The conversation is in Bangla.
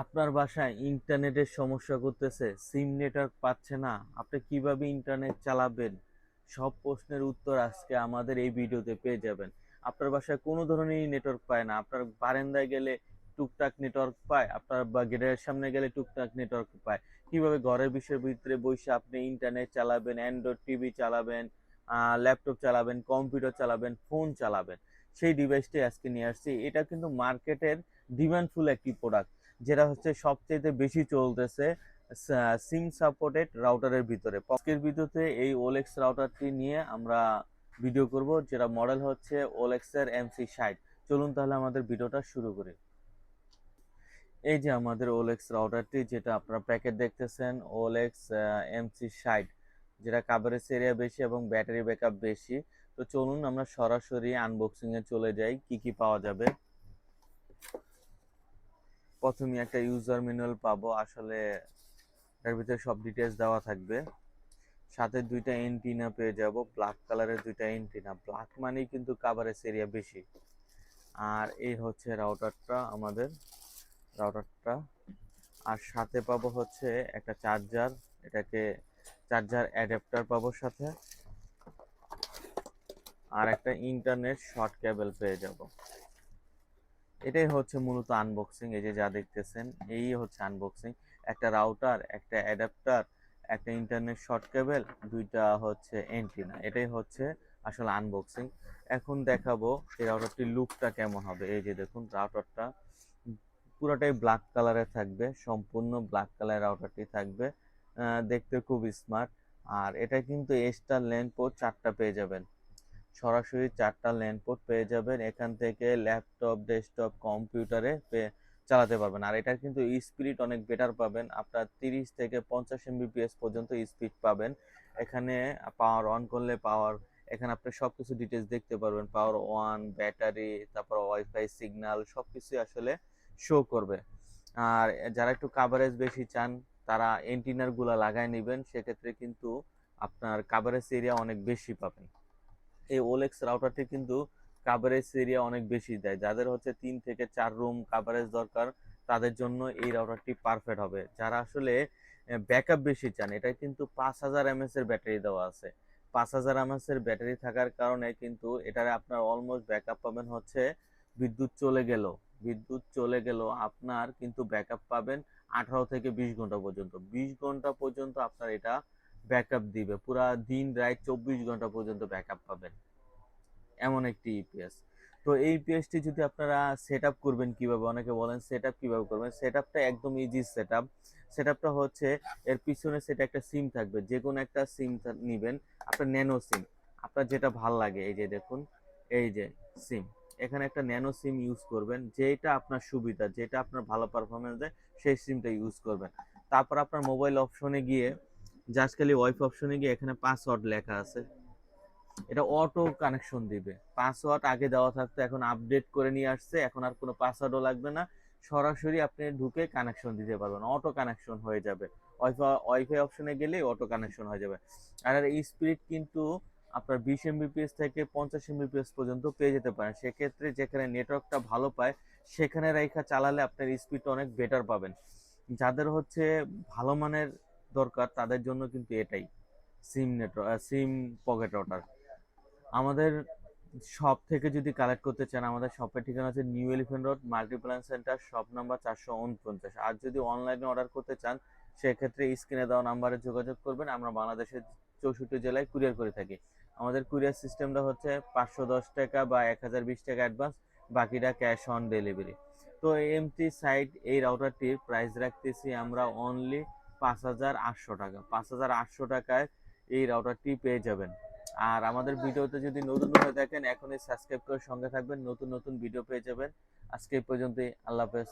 আপনার বাসায় ইন্টারনেটের সমস্যা করতেছে সিম নেটওয়ার্ক পাচ্ছে না, আপনি কীভাবে ইন্টারনেট চালাবেন? সব প্রশ্নের উত্তর আজকে আমাদের এই ভিডিওতে পেয়ে যাবেন। আপনার বাসায় কোনো ধরনেরই নেটওয়ার্ক পায় না, আপনার বারান্দায় গেলে টুকটাক নেটওয়ার্ক পায়, আপনার বা গেটের সামনে গেলে টুকটাক নেটওয়ার্ক পায়। কীভাবে ঘরের বিষয়ের ভিতরে বসে আপনি ইন্টারনেট চালাবেন, অ্যান্ড্রয়েড টিভি চালাবেন ল্যাপটপ চালাবেন, কম্পিউটার চালাবেন, ফোন চালাবেন, সেই ডিভাইসটাই আজকে নিয়ে আসছি। এটা কিন্তু মার্কেটের ডিমান্ডফুল একটি প্রোডাক্ট যেটা হচ্ছে সবচেয়ে বেশি চলতেছে সিম সাপোর্টেড রাউটারের ভিতরে। পকের ভিতরে এই ওলেক্স রাউটারটি নিয়ে আমরা ভিডিও করব, যেটা মডেল হচ্ছে ওলেক্সের এমসি ষাট। চলুন তাহলে আমাদের ভিডিওটা শুরু করি। এই যে আমাদের ওলেক্স রাউটারটি, যেটা আপনারা প্যাকেট দেখতেছেন ওলেক্স এমসি ষাট, যেটা কাভারেজ এরিয়া বেশি এবং ব্যাটারি ব্যাকআপ বেশি। তো চলুন আমরা সরাসরি আনবক্সিংয়ে চলে যাই, কি কি পাওয়া যাবে। প্রথমে একটা ইউজার ম্যানুয়াল পাবো। আসলে এর ভিতরে সব ডিটেলস দেওয়া থাকবে। সাথে দুইটা এন্টিনা পেয়ে যাব। ব্ল্যাক কালারের দুইটা এন্টিনা ব্ল্যাক মানেই কিন্তু কাভারেজ এরিয়া বেশি। আর এই হচ্ছে রাউটারটা আমাদের। রাউটারটা আর সাথে পাবো হচ্ছে একটা চার্জার এটাকে চার্জার অ্যাডাপ্টার পাবো সাথে। আর একটা ইন্টারনেট শর্ট কেবল পেয়ে যাব। এটাই হচ্ছে মূলত আনবক্সিং এই যে যা দেখতেছেন, এই হচ্ছে আনবক্সিং একটা রাউটার একটা অ্যাডাপ্টার একটা ইন্টারনেট শর্ট কেবল দুইটা হচ্ছে এন্টিনা এটাই হচ্ছে আসলে আনবক্সিং এখন দেখাবো এই রাউটারটির লুকটা কেমন হবে। এই যে দেখুন রাউটারটা পুরোটাই ব্ল্যাক কালারের থাকবে, সম্পূর্ণ ব্ল্যাক কালারের রাউটারটি থাকবে। দেখতে খুব স্মার্ট আর এটা কিন্তু এক্সট্রা ল্যান্ড পোর্ট চারটা পেয়ে যাবেন। সরাসরি চারটা ল্যান্ড পোর্ট পেয়ে যাবেন। এখান থেকে ল্যাপটপ, ডেস্কটপ, কম্পিউটারে চালাতে পারবেন। আর এটার কিন্তু স্পিড অনেক বেটার পাবেন। আপনার তিরিশ থেকে পঞ্চাশ এমবিপিএস পর্যন্ত স্পিড পাবেন। এখানে পাওয়ার অন করলে পাওয়ার, এখানে আপনি সব কিছু ডিটেলস দেখতে পারবেন। পাওয়ার ওয়ান, ব্যাটারি, তারপর ওয়াইফাই সিগন্যাল সব কিছুই আসলে শো করবে। আর যারা একটু কাভারেজ বেশি চান, তারা এন্টিনারগুলা লাগায় নেবেন। সেক্ষেত্রে কিন্তু আপনার কাভারেজ এরিয়া অনেক বেশি পাবেন। এই ওলেক্স রাউটারটি কিন্তু কাভারেজ এরিয়া অনেক বেশি দেয়। যাদের হচ্ছে তিন থেকে চার রুম কাভারেজ দরকার, তাদের জন্য এই রাউটারটি পারফেক্ট হবে। যারা আসলে ব্যাকআপ বেশি চান এটা কিন্তু পাঁচ হাজার এমএস এর ব্যাটারি দেওয়া আছে। পাঁচ হাজার এমএস এর ব্যাটারি থাকার কারণে কিন্তু এটার আপনার অলমোস্ট ব্যাকআপ পাবেন হচ্ছে বিদ্যুৎ চলে গেল। বিদ্যুৎ চলে গেল, আপনার কিন্তু ব্যাকআপ পাবেন আঠারো থেকে বিশ ঘণ্টা পর্যন্ত। বিশ ঘণ্টা পর্যন্ত আপনার এটা ব্যাকআপ দিবে। পুরা দিন রাত চব্বিশ ঘণ্টা পর্যন্ত ব্যাকআপ পাবেন। এমন একটি ইপিএস তো এই ইপিএসটি যদি আপনারা সেট আপ করবেন কীভাবে? অনেকে বলেন সেট আপ কীভাবে করবেন? সেট আপটা একদম ইজি সেট আপ সেট আপটা হচ্ছে, এর পিছনে সেটা একটা সিম থাকবে। যে কোনো একটা সিম নিবেন। আপনার ন্যানো সিম আপনার যেটা ভালো লাগে, এই যে দেখুন, এই যে সিম এখানে একটা ন্যানো সিম ইউজ করবেন। যেটা আপনার সুবিধা যেটা আপনার ভালো পারফরমেন্স দেয়, সেই সিমটা ইউজ করবেন। তারপর আপনার মোবাইল অপশনে গিয়ে জাস্ট খালি ওয়াইফ অপশনে গিয়ে এখানে পাসওয়ার্ড লেখা আছে। এটা অটো কানেকশন দিবে। পাসওয়ার্ড আগে দেওয়া থাকতো, এখন আপডেট করে নিয়ে আসছে, এখন আর কোনো পাসওয়ার্ডও লাগবে না। সরাসরি আপনি ঢুকে কানেকশন দিতে পারবেন। অটো কানেকশন হয়ে যাবে। ওয়াইফাই ওয়াইফাই অপশনে গেলেই অটো কানেকশন হয়ে যাবে। আর এই স্পিড কিন্তু আপনার বিশ এমবিপিএস থেকে পঞ্চাশ এমবিপিএস পর্যন্ত পেয়ে যেতে পারেন। সেক্ষেত্রে যেখানে নেটওয়ার্কটা ভালো পায়, সেখানে রেখা চালালে আপনার স্পিডটা অনেক বেটার পাবেন। যাদের হচ্ছে ভালো মানের দরকার তাদের জন্য কিন্তু এটাই। SIM network SIM pocket router আমাদের শপ থেকে যদি কালেক্ট করতে চান, আমাদের শপের ঠিকানা হচ্ছে New Elephant Road Multiplan Center shop number চারশো উনপঞ্চাশ। আর যদি অনলাইনে অর্ডার করতে চান, সেক্ষেত্রে স্ক্রিনে দেওয়া নাম্বারে যোগাযোগ করবেন। আমরা বাংলাদেশের চৌষট্টি জেলায় কুরিয়ার করে থাকি। আমাদের কুরিয়ার সিস্টেমটা হচ্ছে পাঁচশো দশ টাকা বা এক হাজার বিশ টাকা অ্যাডভান্স বাকিটা ক্যাশ অন ডেলিভারি তো এমটি সাইট এই রাউটারটির প্রাইস রাখতেছি আমরা অনলি পাঁচ হাজার আটশো টাকা। পাঁচ হাজার আটশো টাকায় এই রাউটারটি পেয়ে যাবেন। আর আমাদের ভিডিওতে যদি নতুন হয়ে থাকেন এখনই সাবস্ক্রাইব করে সঙ্গে থাকবেন। নতুন নতুন ভিডিও পেয়ে যাবেন। আজকে পর্যন্তই। আল্লাহ হাফেজ।